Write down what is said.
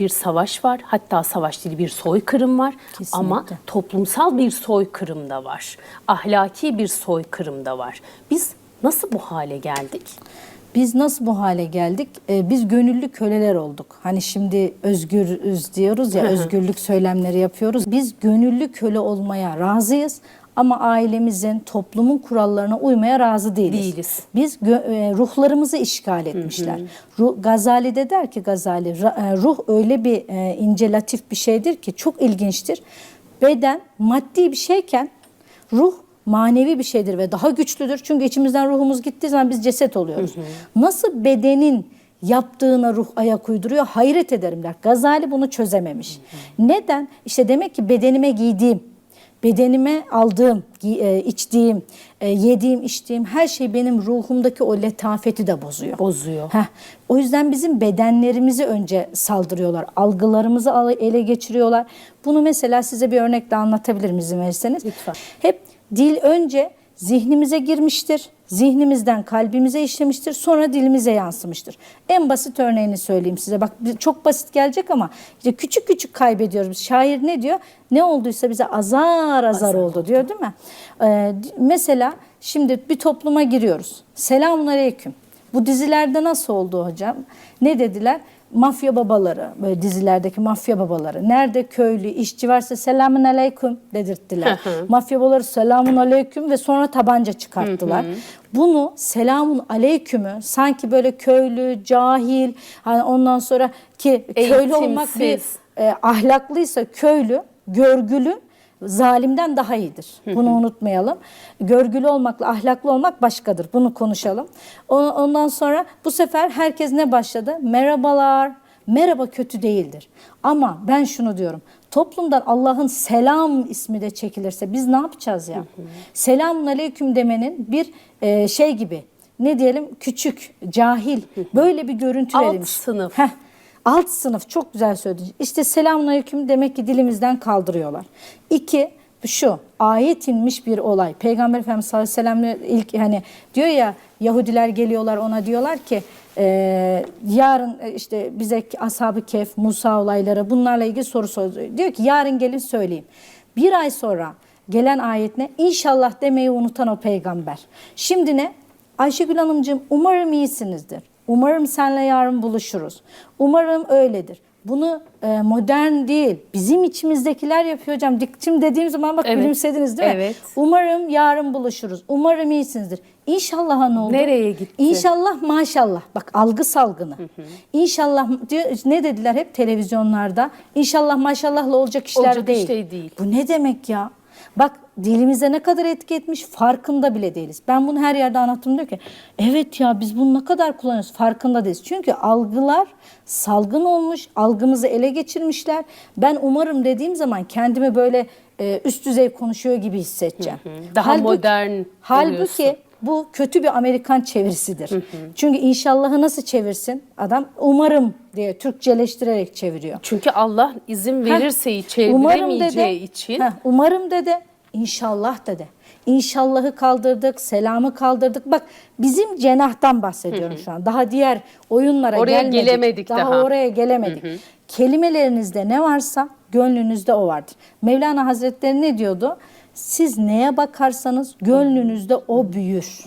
bir savaş var. Hatta savaş değil bir soykırım var. Kesinlikle. Ama toplumsal bir soykırım da var. Ahlaki bir soykırım da var. Biz nasıl bu hale geldik? Biz nasıl bu hale geldik? Ee, biz gönüllü köleler olduk. Hani şimdi özgürüz diyoruz ya, özgürlük söylemleri yapıyoruz. Biz gönüllü köle olmaya razıyız ama ailemizin, toplumun kurallarına uymaya razı değiliz. Değiliz. Biz e, ruhlarımızı işgal etmişler. Ruh, Gazali de der ki Gazali, e, ruh öyle bir e, ince latif bir şeydir ki çok ilginçtir. Beden maddi bir şeyken ruh manevi bir şeydir ve daha güçlüdür. Çünkü içimizden ruhumuz gittiği zaman biz ceset oluyoruz. Nasıl bedenin yaptığına ruh ayak uyduruyor hayret ederim der. Gazali bunu çözememiş. Neden? İşte demek ki bedenime giydiğim, bedenime aldığım, e, içtiğim, e, yediğim, içtiğim her şey benim ruhumdaki o letafeti de bozuyor. Bozuyor. Heh. O yüzden bizim bedenlerimizi önce saldırıyorlar. Algılarımızı al- ele geçiriyorlar. Bunu mesela size bir örnekle anlatabilirim izin verirseniz. Lütfen. Hep dil önce zihnimize girmiştir. Zihnimizden kalbimize işlemiştir. Sonra dilimize yansımıştır. En basit örneğini söyleyeyim size. Bak çok basit gelecek ama işte küçük küçük kaybediyoruz. Şair ne diyor? Ne olduysa bize azar azar oldu diyor değil mi? Ee, mesela şimdi bir topluma giriyoruz. Selamun aleyküm. Bu dizilerde nasıl oldu hocam? Ne dediler? Mafya babaları, böyle dizilerdeki mafya babaları. Nerede köylü, işçi varsa selamun aleyküm dedirttiler. mafya babaları selamun aleyküm ve sonra tabanca çıkarttılar. Bunu selamun aleykümü sanki böyle köylü, cahil, hani ondan sonra ki köylü olmak bir Eğitimsiz. e, ahlaklıysa köylü, görgülü zalimden daha iyidir. Bunu unutmayalım. Görgülü olmakla ahlaklı olmak başkadır. Bunu konuşalım. Ondan sonra bu sefer herkes ne başladı? Merhabalar. Merhaba kötü değildir. Ama ben şunu diyorum. Toplumdan Allah'ın selam ismi de çekilirse biz ne yapacağız ya? Selamun aleyküm demenin bir e, şey gibi ne diyelim küçük, cahil böyle bir görüntü Alt verilmiş. sınıf. Heh, alt sınıf çok güzel söyledin. İşte selamünaleyküm demek ki dilimizden kaldırıyorlar. İki şu ayet inmiş bir olay. Peygamber Efendimiz sallallahu aleyhi ve sellem ilk hani diyor ya Yahudiler geliyorlar ona diyorlar ki e, yarın e, işte bize ashab-ı kehf, Musa olayları bunlarla ilgili soru soruyor. Diyor ki yarın gelin söyleyeyim. Bir ay sonra gelen ayet ne? İnşallah demeyi unutan o peygamber. Şimdi ne? Ayşegül Hanımcığım umarım iyisinizdir. Umarım senle yarın buluşuruz. Umarım öyledir. Bunu e, modern değil, bizim içimizdekiler yapıyor hocam. Diktim dediğim zaman bak Evet. gülümsediniz değil mi? Evet. Umarım yarın buluşuruz. Umarım iyisinizdir. İnşallah ne oldu? Nereye gitti? İnşallah maşallah. Bak algı salgını. İnşallah diyor, ne dediler hep televizyonlarda? İnşallah maşallahla olacak işler Olacak değil. iş değil, değil. Bu ne demek ya? Bak dilimize ne kadar etki etmiş farkında bile değiliz. Ben bunu her yerde anlattım diyor ki evet ya biz bunu ne kadar kullanıyoruz farkında değiliz. Çünkü algılar salgın olmuş algımızı ele geçirmişler. Ben umarım dediğim zaman kendimi böyle e, üst düzey konuşuyor gibi hissedeceğim. Daha modern Halbuki oluyorsun. Bu kötü bir Amerikan çevirisidir. Çünkü inşallahı nasıl çevirsin? Adam umarım diye Türkçeleştirerek çeviriyor. Çünkü Allah izin Heh, verirse çeviremeyeceği için heh, umarım dede, inşallah dede. İnşallahı kaldırdık, selamı kaldırdık. Bak bizim cenahtan bahsediyorum şu an. Daha diğer oyunlara Oraya gelmedik. gelemedik daha. oraya gelemedik. Kelimelerinizde ne varsa gönlünüzde o vardır. Mevlana Hazretleri ne diyordu? Siz neye bakarsanız gönlünüzde o büyür.